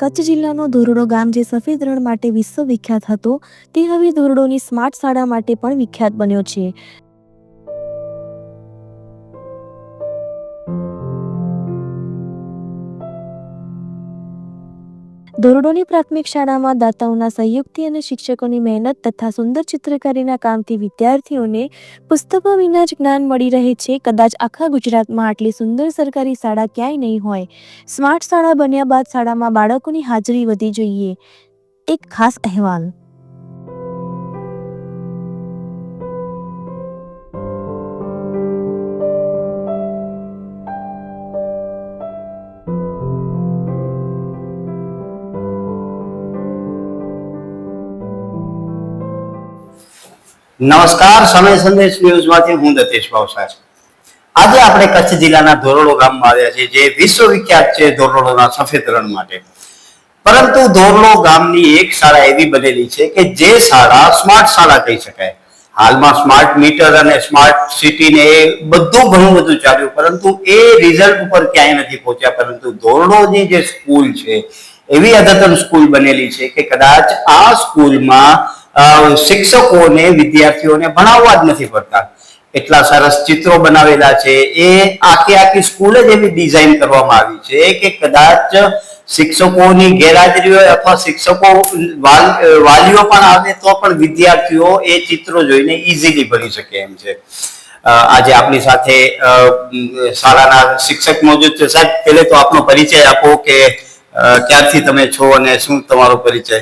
કચ્છ જિલ્લાનો ધોરડો ગામ જે સફેદ રણ માટે વિશ્વવિખ્યાત હતો, તે હવે ધોરડોની સ્માર્ટ શાળા માટે પણ વિખ્યાત બન્યો છે. ધોરડોની પ્રાથમિક શાળામાં દાતાઓના સહયોગથી અને શિક્ષકોની મહેનત તથા સુંદર ચિત્રકારીના કામથી વિદ્યાર્થીઓને પુસ્તકો વિના જ જ્ઞાન મળી રહે છે. કદાચ આખા ગુજરાતમાં આટલી સુંદર સરકારી શાળા ક્યાંય નહીં હોય. સ્માર્ટ શાળા બન્યા બાદ શાળામાં બાળકોની હાજરી વધી જોઈએ. એક ખાસ અહેવાલ. નમસ્કાર, સમય સંદેશ ન્યૂઝમાંથી હું દતેશ ભાવસાર આજે આપણે કચ્છ જિલ્લાના ધોરડો ગામમાં આવ્યા છીએ, જે વિશ્વવિખ્યાત છે ધોરડોના સફેદ રણ માટે. પરંતુ ધોરડો ગામની એક શાળા એવી બનેલી છે કે જે શાળા સ્માર્ટ શાળા કહી શકાય. હાલમાં સ્માર્ટ મીટર અને સ્માર્ટ સિટી ને એ બધું ઘણું બધું ચાલ્યું, પરંતુ એ રિઝલ્ટ ઉપર ક્યાંય નથી પહોંચ્યા, પરંતુ ધોરડોની જે સ્કૂલ છે, એવી અદ્યતન સ્કૂલ બનેલી છે કે કદાચ આ સ્કૂલમાં શિક્ષકોને વિદ્યાર્થીઓને ભણાવવા જ નથી પડતા. એટલા સરસ ચિત્રો બનાવેલા છે. એ આખી આખી સ્કૂલ જ એવી ડિઝાઇન કરવામાં આવી છે કે કદાચ શિક્ષકોની ગેરહાજરી હોય અથવા શિક્ષકો વાલ- વાલીઓ પણ આવે તો પણ વિદ્યાર્થીઓ એ ચિત્રો જોઈને ઇઝીલી ભણી શકે એમ છે. આજે આપણી સાથે શાળાના શિક્ષક મોજૂદ છે. સાહેબ, પહેલે તો આપનો પરિચય આપો કે ક્યારથી તમે છો અને શું તમારો પરિચય?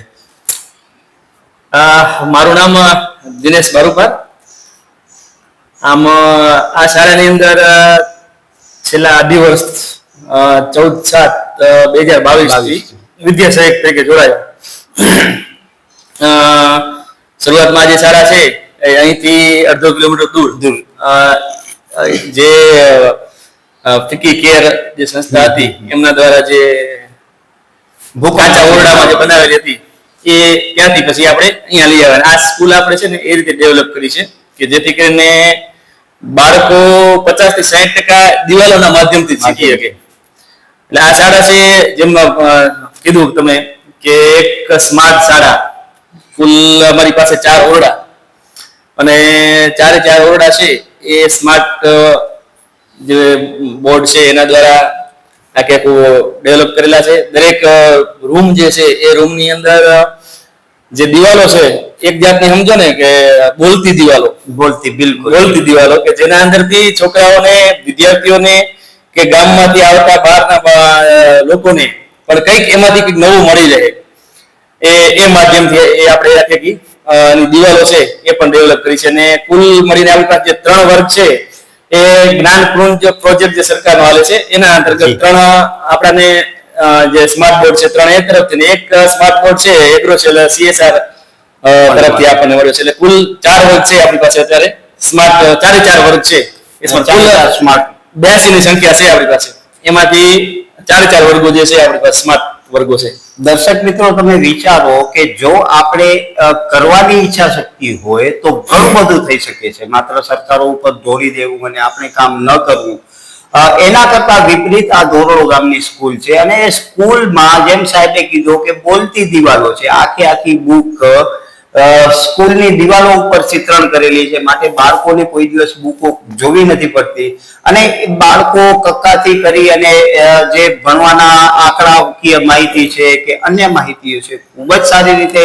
મારું નામ દિનેશ બારુપર આમ આ શાળાની અંદર છેલ્લા અઢી વર્ષ ચૌદ સાત બે હજાર બાવીસ વિદ્યા સહાયક તરીકે જોડાયો. અ, શરૂઆતમાં જે શાળા છે એ અહીંથી અડધો કિલોમીટર દૂર. દૂર. જે ફિકી કેર જે સંસ્થા હતી એમના દ્વારા જે ભૂકાચા ઓરડામાં જે બનાવેલી હતી એ ત્યાંથી પછી આપણે અહીંયા લઈ આવવાના. આ સ્કૂલ આપણે છે ને એ રીતે ડેવલપ કરી છે કે જેથી કરીને બાળકો પચાસથી સાહીઠ ટકા દિવાલોના માધ્યમથી શીખી શકે. એટલે આ શાળા છે, જેમ કીધું તમે કે એક સ્માર્ટ શાળા. કુલ અમારી પાસે ચાર ઓરડા. અને ચારે ચાર ઓરડા છે, એ સ્માર્ટ જે બોર્ડ છે, એના દ્વારા આખે આખું ડેવલપ કરેલા છે. દરેક રૂમ જે છે, એ રૂમની અંદર જે દિવાલો છે એક જાતની સમજો ને કે બોલતી દિવાલો. બોલતી બિલકુલ. બોલતી દિવાલો કે જેના અંદરથી છોકરાઓને વિદ્યાર્થીઓને કે ગામમાંથી આવતા બહારના લોકોને પણ કંઈક એમાંથી કંઈક નવું મળી રહે. એ એ માધ્યમથી એ આપણે રાખી દિવાલો છે એ પણ ડેવલપ કરી છે અને કુલ મળીને આપણી પાસે જે ત્રણ વર્ગ છે એ જ્ઞાન પ્રોજેક્ટ જે સરકારનો હાલે છે એના અંતર્ગત ત્રણ આપણાને જે સ્માર્ટ બોર્ડ છે ત્રણ એ તરફથી એક સ્માર્ટ બોર્ડ છે એગ્રોસેલ સીએસઆર તરફથી આપણને મળ્યો છે. એટલે કુલ ચાર વર્ગ છે આપણી પાસે અત્યારે. સ્માર્ટ ચારે ચાર વર્ગ છે. સ્માર્ટ બ્યાસી ની સંખ્યા છે આપણી પાસે. એમાંથી ચારે ચાર વર્ગો જે છે આપણી પાસે સ્માર્ટ વર્ગો છે. દર્શક મિત્રો તમે વિચારો કે જો આપણે કરવાની ઈચ્છા શક્તિ હોય તો ઘણું બધું થઈ શકે છે. માત્ર સરકારો ઉપર દોરી દેવું અને આપણે કામ ન કરવું. એના કરતા વિપરીત આ ધોરડો ગામની સ્કૂલ છે અને સ્કૂલમાં જેમ સાહેબે કીધું કે બોલતી દિવાલો છે, આખી આખી બુક સ્કૂલની દિવાલો ઉપર ચિત્રણ કરેલી છે, માટે બાળકોને કોઈ દિવસ બુકો જોવી નથી પડતી. અને બાળકો કક્કાથી કરી અને જે ભણવાના આંકડાકીય માહિતી છે કે અન્ય માહિતીઓ છે, ખૂબ જ સારી રીતે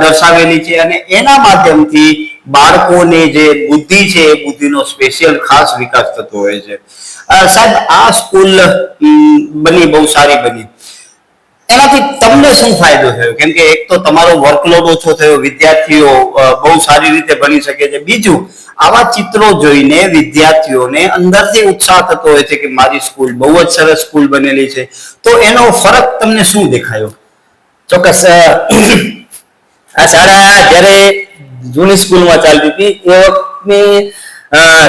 દર્શાવેલી છે અને એના માધ્યમથી બાળકોને જે બુદ્ધિ છે એ બુદ્ધિનો સ્પેશિયલ ખાસ વિકાસ થતો હોય છે. સાહેબ, આ સ્કૂલ બની, બહુ સારી બની. એનાથી તમને શું ફાયદો થયો? કેમ કે એક તો તમારો વર્કલોડ ઓછો થયો, વિદ્યાર્થીઓ બહુ સારી રીતે ભણી શકે છે. બીજું, આવા ચિત્રો જોઈને વિદ્યાર્થીઓને અંદરથી ઉત્સાહ થતો હોય છે કે મારી સ્કૂલ બહુ જ સરસ સ્કૂલ બનેલી છે. તો એનો ફરક તમને શું દેખાયો? ચોક્કસ આ શાળા જ્યારે જૂની સ્કૂલમાં ચાલતી હતી, એ વખતની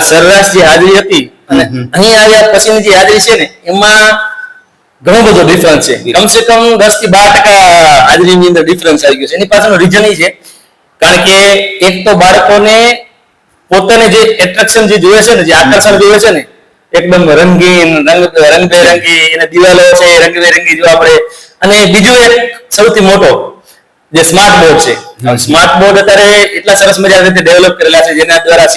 સરેરાશ જે હાજરી હતી અને. અહીં આવ્યા પછીની જે હાજરી છે ને એમાં ઘણો બધો ડિફરન્સ છે. કમસે કમ દસથી બાર ટકા હાજરીની અંદર ડિફરન્સ આવી ગયો છે. એની પાછળનું રીઝન એ છે કારણ કે એક તો બાળકોને પોતાને જે એટ્રેક્શન જે જોઈએ છે ને જે આકર્ષણ જોઈએ છે ને એકદમ રંગીન રંગ રંગબેરંગી એને દિવાલો છે રંગબેરંગી જો આપણે. અને બીજું એક સૌથી મોટો જે સ્માર્ટ બોર્ડ છે. સ્માર્ટ બોર્ડ અત્યારે એટલા સરસ મજા રીતે ડેવલપ કરેલા છે જેના દ્વારા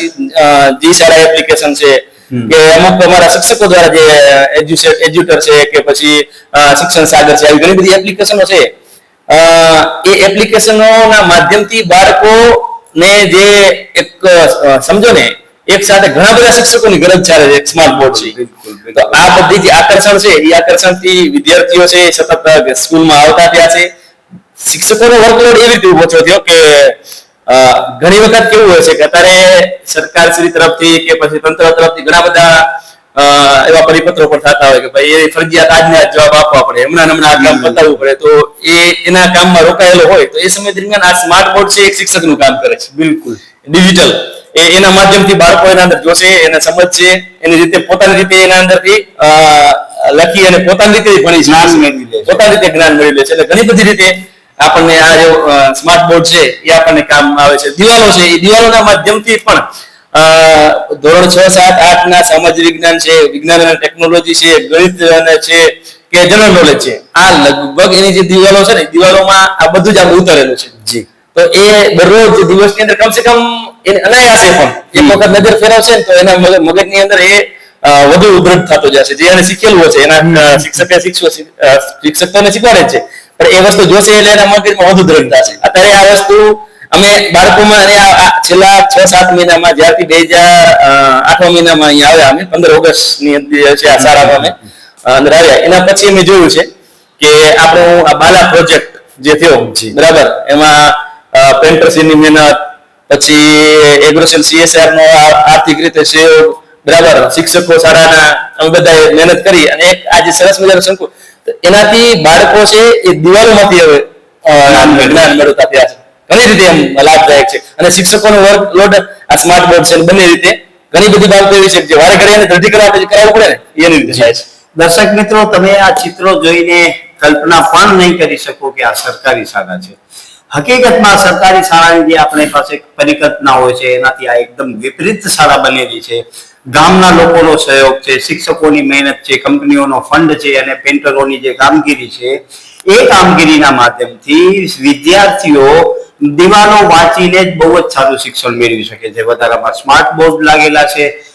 જી શાળા એપ્લિકેશન છે. કે અમુક અમારા શિક્ષકો દ્વારા જે એજ્યુટર છે કે પછી શિક્ષણ સાગર છે આવી ઘણી બધી એપ્લિકેશનો છે. એ એપ્લિકેશનોના માધ્યમથી બાળકોને જે એક સમજો ને એક સાથે ઘણા બધા શિક્ષકોની ગરજ ચાલે છે સ્માર્ટ બોર્ડ છે. તો આ બધી જે આકર્ષણ છે એ આકર્ષણથી વિદ્યાર્થીઓ છે સતત સ્કૂલમાં આવતા થયા છે. શિક્ષકોનો વર્કલોડ એવી રીતે ઊભો થયો કે ઘણી વખત કેવું હોય છે કે અત્યારે સરકાર શ્રી તરફથી કે પછી તંત્ર તરફથી ઘણા બધા એવા પરિપત્રો પણ થતા હોય કે ભાઈ એ ફરજિયાત આજને આજ જવાબ આપવા પડે હમણાં હમણાં આ કામ બતાવવું પડે. તો એ એના કામમાં રોકાયેલો હોય તો એ સમય દરમિયાન આ સ્માર્ટ બોર્ડ છે એક શિક્ષકનું કામ કરે છે. બિલકુલ. ડિજિટલ. એ એના માધ્યમથી બાળકો એના અંદર જોશે એને સમજશે એની રીતે પોતાની રીતે એના અંદરથી લખી અને પોતાની રીતે ભણી જ્ઞાન મેળવી લે. પોતાની રીતે જ્ઞાન મેળવી લે છે. એટલે ઘણી બધી રીતે આપણને આ જે સ્માર્ટ બોર્ડ છે એ આપણને કામ આવે છે. દિવાલો છે એ દિવાલોના માધ્યમથી પણ ધોરણ છ સાત આઠ ના સામાજિક વિજ્ઞાન છે વિજ્ઞાન અને ટેકનોલોજી છે ગણિત અને છે કે જનરલ નોલેજ છે. આ લગભગ એની જે દિવાલો છે ને દિવાલોમાં આ બધું જ આમ ઉતરેલું છે. જી. તો એ દરરોજ દિવસની અંદર કમસે કમ એને અનાયાસે પણ. એક વખત નજર ફેરવશે તો એના મગજ- મગજની અંદર એ વધુ દ્રઢ થતો જશે. જે એને શીખેલું હશે એના શિક્ષકે શિક્ષક એને શીખવાડે છે. એ વસ્તુ જોશે એટલે એના મગજમાં વધુ દ્રઢતા છે. અત્યારે આ વસ્તુ અમે બાળકોમાં અને છેલ્લા છ સાત મહિનામાં જ્યારથી બે હજાર આઠમા મહિનામાં અહીંયા આવ્યા અમે પંદર ઓગસ્ટની છે આ શાળામાં અમે અંદર આવ્યા. એના પછી અમે જોયું છે કે આપણો આ બાલા પ્રોજેક્ટ જે થયો બરાબર? એમાં પેન્ટરસીની મહેનત પછી એગ્રોસેલ સીએસઆર નો આર્થિક રીતે સહયોગ બરાબર? શિક્ષકો શાળાના અમે બધાએ મહેનત કરી અને એક આજે સરસ મજાનું શંકુ એનાથી બાળકો છે એ દિવાલમાંથી હવે જ્ઞાન મેળવતા થયા છે. ઘણી રીતે એમ લાભદાયક છે. અને શિક્ષકોનો વર્કલોડ આ સ્માર્ટ બોર્ડ છે બંને રીતે ઘણી બધી બાબતો એવી છે જે વારે ઘડીએ એને કરવા આપણે કરાવવું પડે ને એની રીતે થાય છે. દર્શક મિત્રો, તમે આ ચિત્રો જોઈને કલ્પના પણ નહીં કરી શકો કે આ સરકારી શાળા છે. હકીકતમાં સરકારી શાળાની જે આપણી પાસે પરિકલ્પના હોય છે, એનાથી આ એકદમ વિપરીત શાળા બનેલી છે. ગામના લોકોનો સહયોગ છે, શિક્ષકોની મહેનત છે, કંપનીઓનો ફંડ છે અને પેન્ટરોની જે કામગીરી છે, એ કામગીરીના માધ્યમથી વિદ્યાર્થીઓ દિવાલો વાંચીને જ બહુ જ સારું શિક્ષણ મેળવી શકે છે. વધારામાં સ્માર્ટ બોર્ડ લાગેલા છે